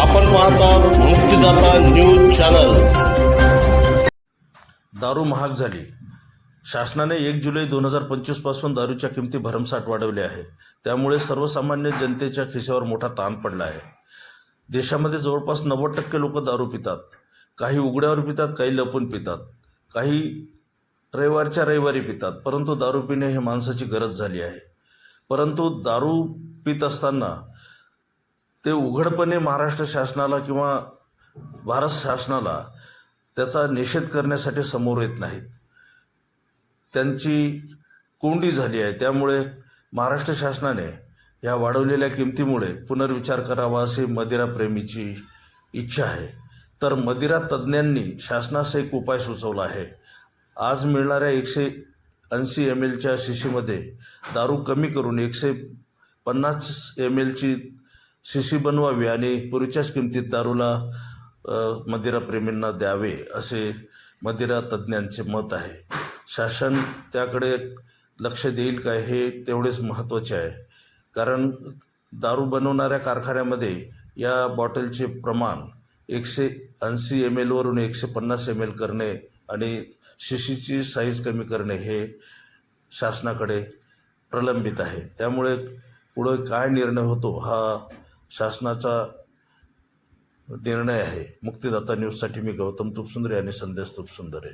आपण पाहतात मुक्तीदाता news channel. दारू महाग झाली. शासनाने एक जुलै दोन हजार पंचवीसपासून दारूच्या किमती भरमसाठ वाढवल्या आहे त्यामुळे सर्वसामान्य जनतेच्या खिशावर मोठा ताण पडला आहे. देशामध्ये जवळपास नव्वद टक्के लोक दारू पितात. काही उघड्यावर पितात काही लपून पितात. काही रविवारच्या रविवारी पितात. परंतु दारू पिणे हे माणसाची गरज झाली आहे. परंतु दारू पित असताना ते उघडपणे महाराष्ट्र शासनाला किंवा भारत शासनाला त्याचा निषेध करण्यासाठी समोर येत नाहीत. त्यांची कोंडी झाली आहे. त्यामुळे महाराष्ट्र शासनाने या वाढवलेल्या किमतीमुळे पुनर्विचार करावा अशी मदिराप्रेमीची इच्छा आहे. तर मदिरा तज्ज्ञांनी शासनास एक उपाय सुचवला आहे. आज मिळणाऱ्या एकशे ऐंशी एम एलच्या शिशीमध्ये दारू कमी करून एकशे पन्नास एम एलची शिशी बनवावी आणि पूर्वीच्याच किमतीत दारूला मदिराप्रेमींना द्यावे असे मदिरा तज्ज्ञांचे मत आहे. शासन त्याकडे लक्ष देईल काय हे तेवढेच महत्त्वाचे आहे. कारण दारू बनवणाऱ्या कारखान्यामध्ये या बॉटलचे प्रमाण एकशे ऐंशी एम एलवरून एकशे पन्नास एम एल करणे आणि शिशीची साईज कमी करणे हे शासनाकडे प्रलंबित आहे. त्यामुळे पुढे काय निर्णय होतो हा शासनाचा निर्णय आहे. मुक्तिदाता न्यूजसाठी मी गौतम तुपसुंदरे आणि संदेश तुपसुंदरे